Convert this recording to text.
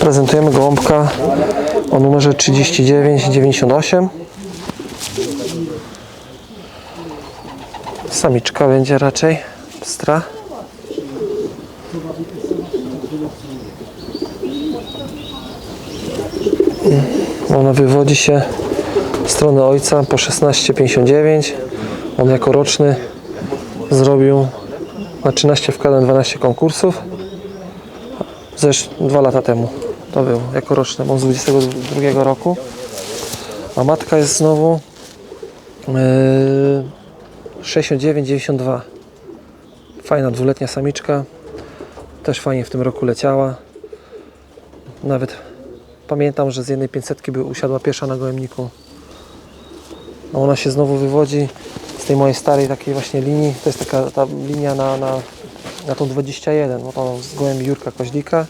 Prezentujemy gołąbka o numerze 3998. Samiczka będzie raczej stra. Ona wywodzi się z strony ojca po 16,59. On jako roczny zrobił na 13 wkładem 12 konkursów. Zresztą dwa lata temu to był jako roczny, on z 22 roku. A matka jest znowu yy, 69,92. Fajna dwuletnia samiczka. Też fajnie w tym roku leciała. Nawet pamiętam, że z jednej 500 by usiadła pierwsza na gołębniku. A ona się znowu wywodzi z tej mojej starej takiej właśnie linii. To jest taka ta linia na, na, na tą 21, bo to z gołębi Jurka Koźlika.